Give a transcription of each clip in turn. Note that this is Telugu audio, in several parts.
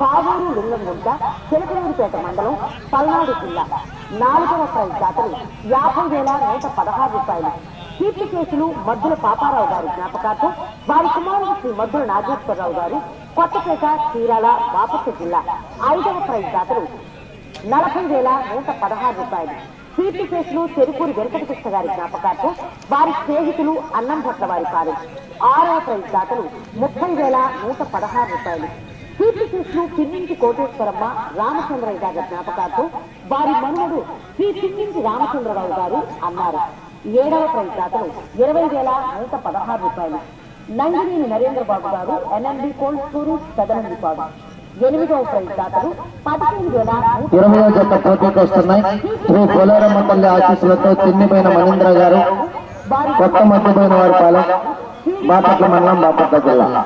కావూరు లింగంగుంట చిలకలూరిపేట మండలం పల్నాడు జిల్లా. నాలుగవ ప్రైజ్ దాతలు యాభై వేల నూట పదహారు రూపాయలు. కీర్తి కేసులు మద్దుల పాపారావు గారి జ్ఞాపకార్థం వారి కుమారుడు శ్రీ మద్దుల నాగేశ్వరరావు గారు కొత్తపేట చీరాల బాపట్ల జిల్లా ఐదవ ప్రైజ్ దాతలు నలభై వేల నూట పదహారు రూపాయలు. కీర్తి కేసులు చెరుకూరు వెంకటకృష్ణ గారి జ్ఞాపకార్థం వారి స్నేహితులు అన్నం భట్ల వారి పాలు ఆరవ ప్రైజ్ దాతలు ముప్పై వేల నూట పదహారు రూపాయలు. కేసులు పిన్నింటి కోటేశ్వరమ్మ రామచంద్రయ్య గారి జ్ఞాపకార్థం వారి మనుమడు శ్రీ పిన్నింటి రామచంద్రరావు గారు అన్నారు. ఏడవ ప్రైజ్ దాతలు ఇరవై వేల నూట పదహారు రూపాయలు. నంగినేని నరేంద్ర బాబు గారు ఎన్ఎండి కోల్డ్ స్టోరేజ్ పెదనందిపాడు. ఎనిమిదవ పదిహేను వేల ఇరవయో జత పోటీకి వస్తున్నాయి. శ్రీ పోలేరమ్మ తల్లి ఆశీస్సులతో తిన్నిపోయిన మహేంద్ర గారు కొత్త మధ్యపోయిన వారి పాలెం బాపట్ల మండలం బాపట్ల జిల్లా.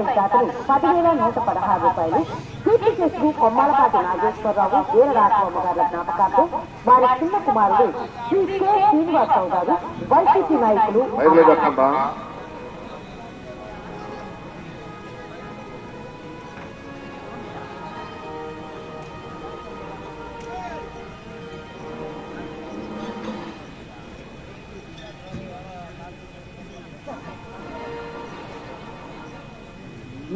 తొమ్మిదో శాతం పదివేల నూట పదహారు రూపాయలు. కీర్తి చేసి కొమ్మాలపాటి నాగేశ్వరరావు వీర రాఘవమ్మ గారి జ్ఞాపకార్థం వారి చిన్న కుమారుడు శ్రీ కె శ్రీనివాసరావు గారు వైసీపీ నాయకులు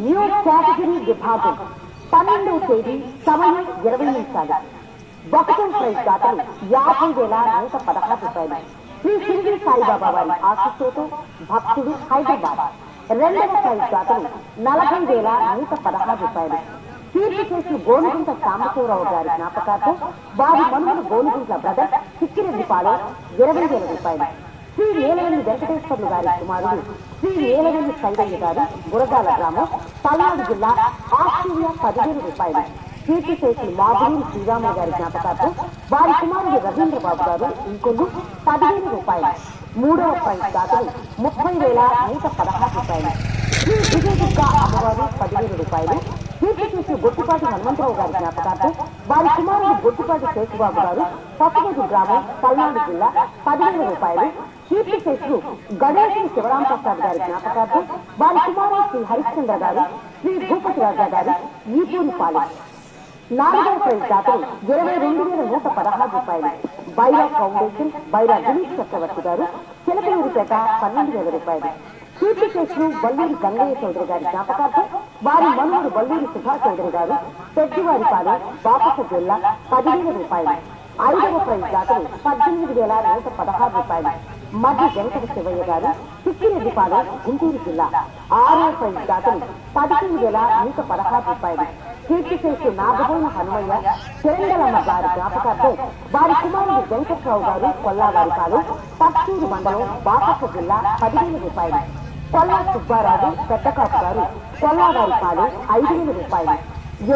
న్యూ కేటగిరీ విభాగం పన్నెండవ తేదీ సమయం ఇరవై నిమిషాలు. ఒకటో ప్రైజ్ దాతలు యాభై వేల నూట పదహారు రూపాయలు. శ్రీ షిరిడి సాయిబాబా వారి ఆశీస్సుతో భక్తుడు హైదరాబాద్. రెండవ ప్రైజ్ దాతలు నలభై వేల నూట పదహారు రూపాయలు. కీర్తి చేసి గోనుగుంట సాంబశివరావు గారి జ్ఞాపకార్థం వారి మనుమలు గోనుగుంట్ల బ్రదర్ చిక్కిరెడ్డిపాలెం ఇరవై వేల రూపాయలు. శ్రీ నీలవెల్లి వెంకటేశ్వర్లు గారి కుమారుడు శ్రీ నీలవెల్లి సంగయ్య గారు గురగాల గ్రామం పల్నాడు జిల్లా ఆస్ట్రేలియా పదిహేను రూపాయలు. కీర్తి చేసి మాధురి శ్రీరామ గారి జ్ఞాపకార్థం వారి కుమారుడు రవీంద్ర బాబు గారు ఇంకొన్ని పదిహేను రూపాయలు. మూడవ ప్రైజ్ దాతలు ముప్పై వేల నూట పదహారు రూపాయలు. శ్రీ విజయ దుర్గా అమ్మవారు పదిహేను రూపాయలు. కీర్తి చేసి హనుమంతరావు గారి జ్ఞాపకార్థం వారి కుమారుడు గొట్టుపాటి శేషుబాబు గారు పసుమూరు గ్రామం పల్నాడు జిల్లా పదిహేను రూపాయలు. కీర్తి శేషులు గణేష్ శివరాం ప్రసాద్ గారి జ్ఞాపకార్థం వారి కుమారుడు శ్రీ హరిశ్చంద్ర గారు శ్రీ భూపతి రాజా గారు ఈపూరి పాలి. నాలుగవ ప్రైజ్ దాతలు ఇరవై రెండు వేల నూట పదహారు రూపాయలు. బైరా ఫౌండేషన్ బైరా దిలీప్ చక్రవర్తి గారు చిలకలూరుపేట పన్నెండు వేల రూపాయలు. కీర్తి బల్లూరి గంగయ్య చౌదరి గారి జ్ఞాపకార్థం వారి మనుమడు బల్లూరి సుభాష్ చౌదరి గారు పెద్దవారిపాలెం బాపస జిల్లా పదివేల రూపాయలు. ఐదవ ప్రైజ్ దాతలు పద్దెనిమిది వేల నూట పదహారు రూపాయలు. మధ్య వెంకట శివయ్య గారు చిక్కిరెడ్డిపాలెం గుంటూరు జిల్లా. ఆరో ప్రైజ్ దాతలు పదిహేను వేల నూట పదహారు రూపాయలు. కీర్తిశేషు చేసి హనుమయ్య చిరంగలమ్మ గారి జ్ఞాపకార్థం వారి కుమారుడు వెంకట్రావు గారు కొల్లావారిపాలెం పచ్చూరు మండలం బాపట్ల జిల్లా పదివేల రూపాయలు. కొల్లా సుబ్బారావు పెద్దకాపు గారు కొల్లావారిపాలెం ఐదు వేల రూపాయలు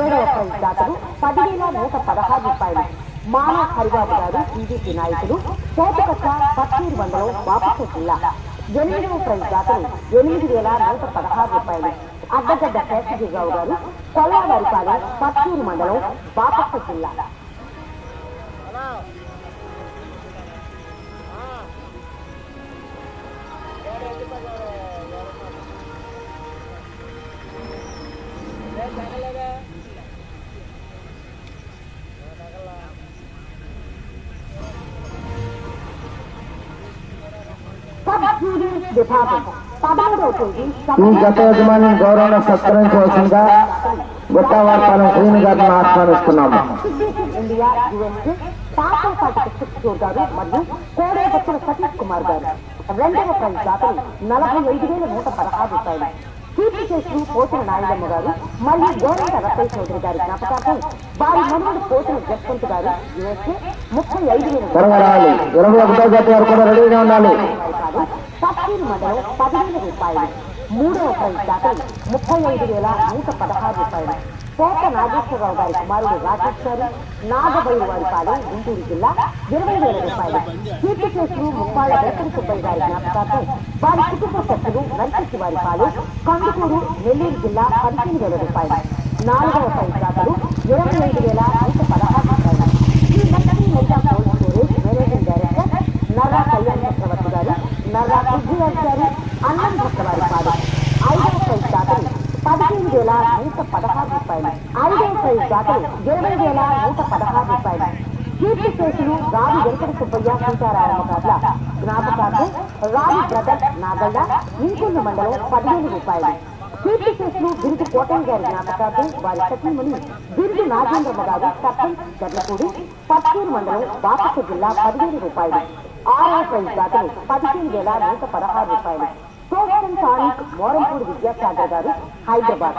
ఏడవ ప్రైజ్ దాతలు పదివేల నూట పదహారు రూపాయలు. మానవ హరిబాబు గారు టీడీపీ నాయకులు కోటకట్ట పచ్చూరు మండలం బాపట్ల జిల్లా. ఎనిమిదవ ప్రైజ్ దాతలు ఎనిమిది వేల నూట పదహారు రూపాయలు. అడ్డగడ్డ శేషగిరిరావు గారు కొల్లావారిపాలెం పచ్చూరు మండలం బాపట్ల జిల్లా. ఈ జత యజమాని గౌరవం సత్కరించవలసిందిగా గుట్టవార్పాలెం శ్రీని గారిని ఆహ్వానిస్తున్నాము. గారు మరియు కోడేపత్తుల సతీష్ కుమార్ గారు రెండవ ప్రైజ్ దాతలు నలభై ఐదు వేల నూట పదహారు రూపాయలు కీర్తి చేసిన పోతుల నాయుడమ్మ గారు మరియు గోరంట రత్తయ్య చౌదరి గారి జ్ఞాపకార్థం వారి మనవుడు పోతుల జస్వంత్ గారు ముప్పై ఐదు వేల ఇరవై ఒకటో జత వరకు రెడీగా ఉండాలి. రూపాయలు పచ్చీరు మండలం పదివేల రూపాయలు. మూడవ ప్రైజ్ దాతలు ముప్పై ఐదు వేల నూట పదహారు రూపాయలు. కోట నాగేశ్వరరావు గారి కుమారుడు రాకేష్ గారు నాగబైరు వారి పాలెం గుంటూరు జిల్లా ఇరవై వేల రూపాయలు. కీర్తి కేసులు ముప్పాళ్ళ వెంకట సుబ్బయ్య గారి జ్ఞాపకార్థం వారి కుటుంబ సభ్యులు నర్సించి వారి పాలెం కందుకూరు నెల్లూరు జిల్లా పదిహేను వేల రూపాయలు. నాలుగవ ప్రైజ్ దాతలు ఇరవై ఐదు వేల నూట పదహారు రూపాయలు. ఈ Lakshmi mega cold storage managing director Narra Kalyan Chakravarthi garu Narra Prithviraj గారు అన్నం భట్ల వారి పాడు ఐదవ ప్రైజ్ దాతలు పదిహేను వేల నూట పదహారు రూపాయలు జాతలు ఇరవై వేల నూట పదహారు రూపాయలు కీర్తి కేసులు రావి వెంకట సుబ్బయ్య సీతారామ గార్ల జ్ఞాపకార్థం రావి బ్రదర్ నాగళ్ళ ఇంకొండ మండలం పదిహేను రూపాయలు కీర్తి కేసులు బిరుదు కోటయ్య గారి జ్ఞాపకార్థం వారి సతీమణి బిరుదు నాగేంద్రమ్మ గారు సర్పంచ్ గర్లపూడి పత్తూరు మండలం బాపట్ల జిల్లా పదిహేను రూపాయలు ఆరో ప్రైజ్ దాతలు పదిహేను వేల నూట పదహారు రూపాయలు. సోషల్ టానిక్ మోరంపూడి విద్యాసాగర్ గారు హైదరాబాద్.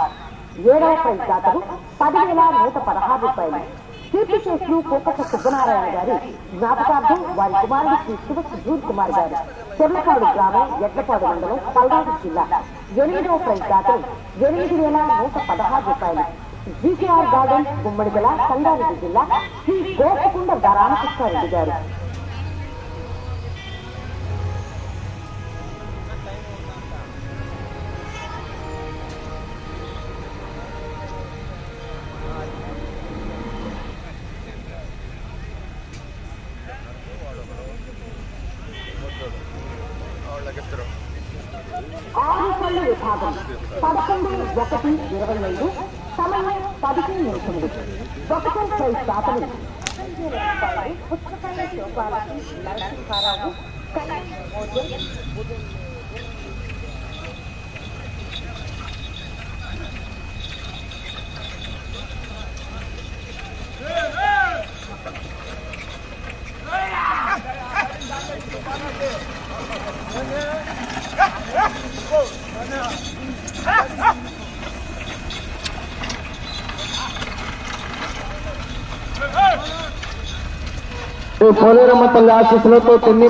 ఏడవ ప్రైజ్ దాతలు పదివేల నూట పదహారు రూపాయలు. కీర్తి కోకట సుబ్బనారాయణ గారి జ్ఞాపకార్థం వారి కుమారుడు శ్రీ శివ సుధూర్ కుమార్ గారు చెర్లపాడు గ్రామం ఎడ్లపాడు మండలం పల్నాడు జిల్లా. ఎనిమిదవ ప్రైజ్ దాతలు ఎనిమిది వేల నూట పదహారు రూపాయలు. జీకేఆర్ గార్డెన్ గుమ్మడిగల సంగారెడ్డి జిల్లా శ్రీ గోపకుండ రామకృష్ణారెడ్డి గారు. ఆరుపల్లి విభాగం పదకొండు ఒకటి ఇరవై ఐదు సమయం పదిహేను నిమిషములు ఒకటో ప్రైజ్ దాతలు పుస్తకాల శోభాలకి నరసింహారావు కనక్ మోజల్ ఈ పోలేరమ్మ తల్లి ఆశీస్సులతో తిన్ని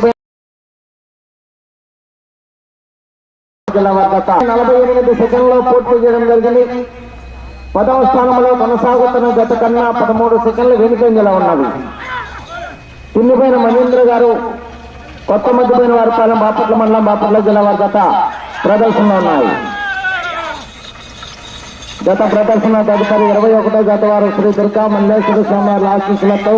నలభై ఎనిమిది సెకండ్లో పూర్తి చేయడం జరిగింది. పదవ స్థానంలో కొనసాగుతున్న గత కన్నా పదమూడు సెకండ్లు వెనుకంజలా ఉన్నది తిన్నిపోయిన మహేంద్ర గారు కొత్త మధ్యపోయిన వారిపాలెం బాపట్ల మండలం బాపట్ల జిల్లా వారి గత ప్రదర్శనలు ఉన్నాయి. గత ప్రదర్శన తదుపరి ఇరవై ఒకటో గత వారు శ్రీ దుర్గా మల్లేశ్వర స్వామి ఆశీస్సులతో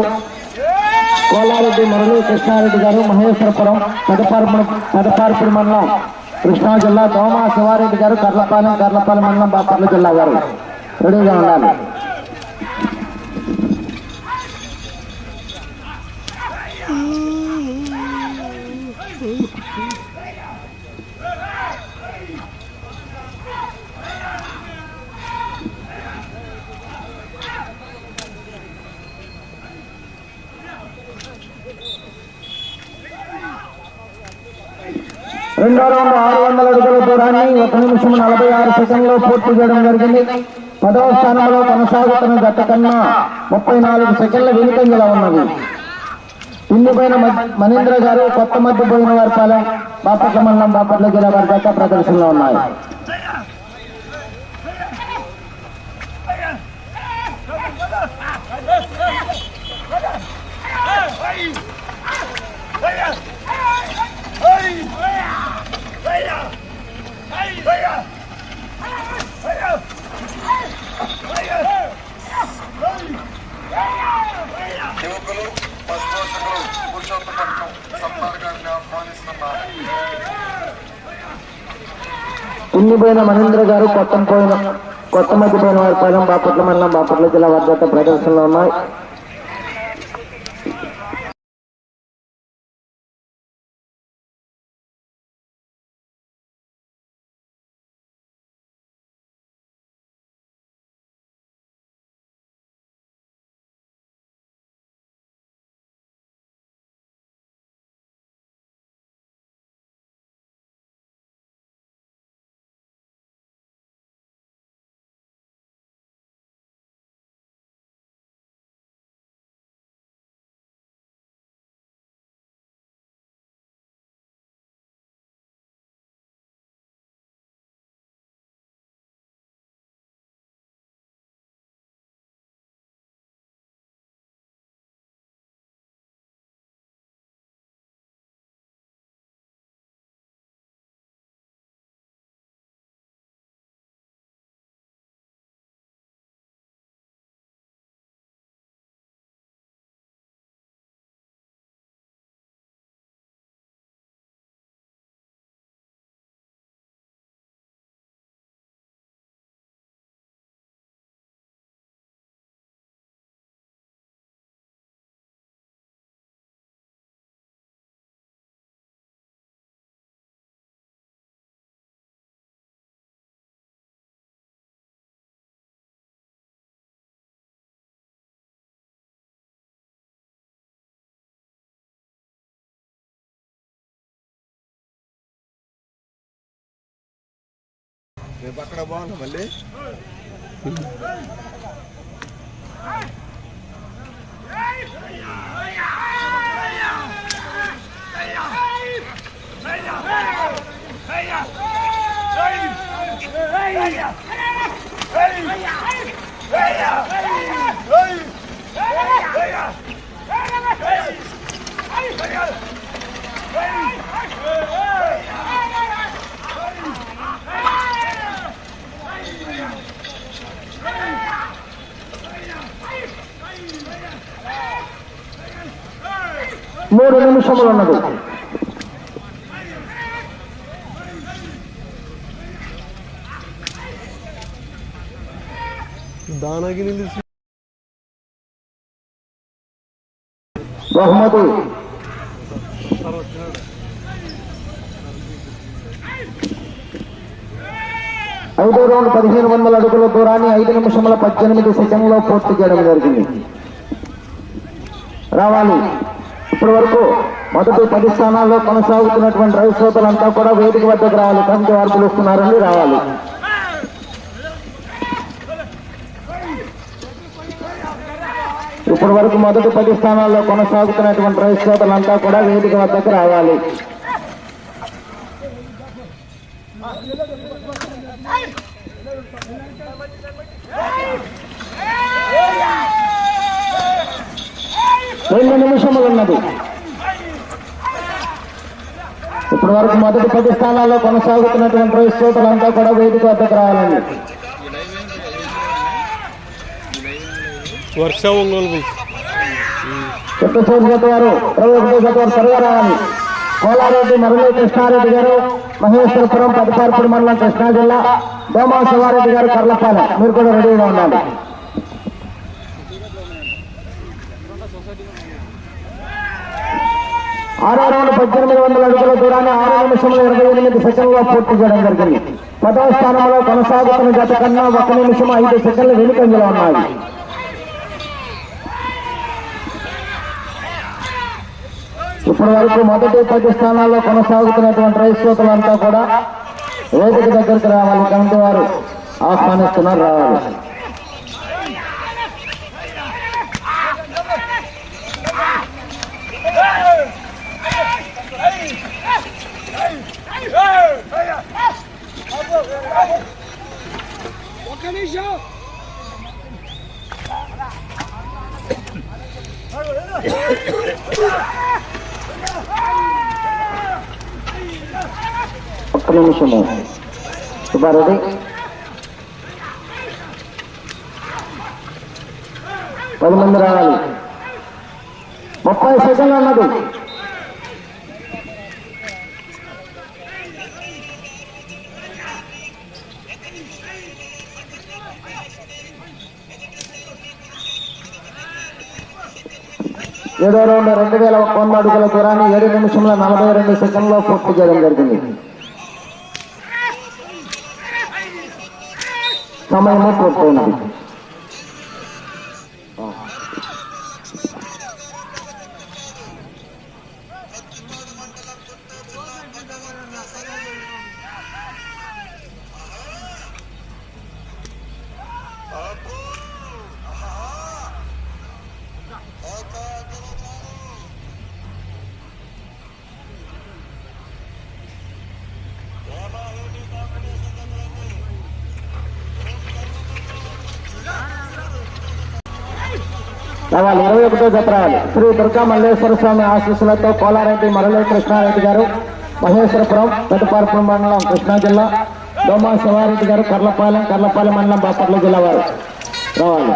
కోలారెడ్డి మురళి కృష్ణారెడ్డి గారు మహేశ్వరపురం పెదపార్పుడు పెదపార్పుడు మండలం కృష్ణా జిల్లా దోమా శివారెడ్డి గారు కర్లపాలెం కర్లపాలెం మండలం బాపట్ల జిల్లా గారు రెడీగా ఉండాలి. రెండో రౌండ్ ఆరు వందల అడుగుల దూరాన్ని ఒక నిమిషం నలభై ఆరు సెకండ్లో పూర్తి చేయడం జరిగింది. పదవ స్థానంలో కొనసాగుతున్న గత కన్నా ముప్పై నాలుగు సెకండ్ల వెనుకంజల ఉన్నది. ఇందుపైన మనీంద్ర గారు కొత్త మధ్య పోయిన వారి పాలెం బాపట్ల మండలం బాపట్ల జిల్లా వారి గత ప్రదర్శనలో ఉన్నాయి. యువకులు పశుపోషకులు పురుషోత్తపట్నం సత్తార్ గారిని ఆహ్వానిస్తున్నారు. ఇండిపోయిన మహేంద్ర గారు కొత్త పోయిన కొత్త మధ్యపోయిన వారి పైన బాపట్ల మండలం బాపట్ల జిల్లా వర్గత ప్రదర్శనలో ఉన్నాయి. రేపు అక్కడ బాగున్నా మళ్ళీ మూడు నిమిషములు ఉన్నది. బహుమతి. ఐదో రౌండ్ పదిహేను వందల అడుగుల దూరాన్ని ఐదు నిమిషముల పద్దెనిమిది సెకండ్లో పూర్తి చేయడం జరిగింది. రావాలి. ఇప్పటి వరకు మొదటి పది స్థానాల్లో కొనసాగుతున్నటువంటి రైతు శ్రోతలంతా కూడా వేదిక వద్దకు రావాలి. కమిటీ వారు పిలుస్తున్నారండి రావాలి. ఇప్పటి వరకు మొదటి పది స్థానాల్లో కొనసాగుతున్నటువంటి రైతు శ్రోతలంతా కూడా వేదిక వద్దకు రావాలి. రెండు నిమిషములు ఉన్నది. ఇప్పటి వరకు మొదటి పది స్థానాల్లో కొనసాగుతున్నటువంటి రైతు శ్రోతలంతా కూడా వేదిక వద్దకు రావాలండి. వర్ష ఒంగోలు చిత్తూరు జత వారు ఇరవై ఒకటో జత వారు త్వరగా రావాలి. కోలారెడ్డి మరళీ కృష్ణారెడ్డి గారు మహేశ్వరపురం పదిపార్పుడు మండలం కృష్ణా జిల్లా దోమా శివారెడ్డి గారు కర్లపాలెం. మీరు కూడా రెడీగా ఉండాలి. ఆరో రౌండ్ పద్దెనిమిది వందల అడుగుల దూరాన్ని ఆరు నిమిషంలో ఇరవై ఎనిమిది సెకండ్లో పూర్తి చేయడం జరిగింది. పదవ స్థానంలో కొనసాగుతున్న గత కన్నా ఒక నిమిషం ఐదు సెకండ్లు వెనుకంజలో ఉన్నాయి. ఇప్పటి వరకు మొదటి పది స్థానాల్లో కొనసాగుతున్నటువంటి రైతు శ్రోతలంతా కూడా వేదిక దగ్గరికి రావాలి. కమిటీ వారు ఆహ్వానిస్తున్నారు రావాలి. ఒక్క నిమిషము. సుబ్బారెడ్డి పది మంది రావాలి. ముప్పై సెకండ్లు అన్నది. ఏడో రౌండ్ రెండు వేల ఒక వంద అడుగుల దూరాన్ని ఏడు నిమిషంలో నలభై రెండు సెకండ్లో పూర్తి చేయడం జరిగింది. సమయము పూర్తయినది. వాళ్ళు ఇరవై ఒకటో జత రావాలి. శ్రీ దుర్గా మల్లేశ్వర స్వామి ఆశీస్సులతో కోలారెడ్డి మరళీ కృష్ణారెడ్డి గారు మహేశ్వరపురం పెద్దపారపురం మండలం కృష్ణా జిల్లా దోమా శివారెడ్డి గారు కర్లపాలెం కర్లపాలెం మండలం బాపట్ల జిల్లా వారు. రావాలి.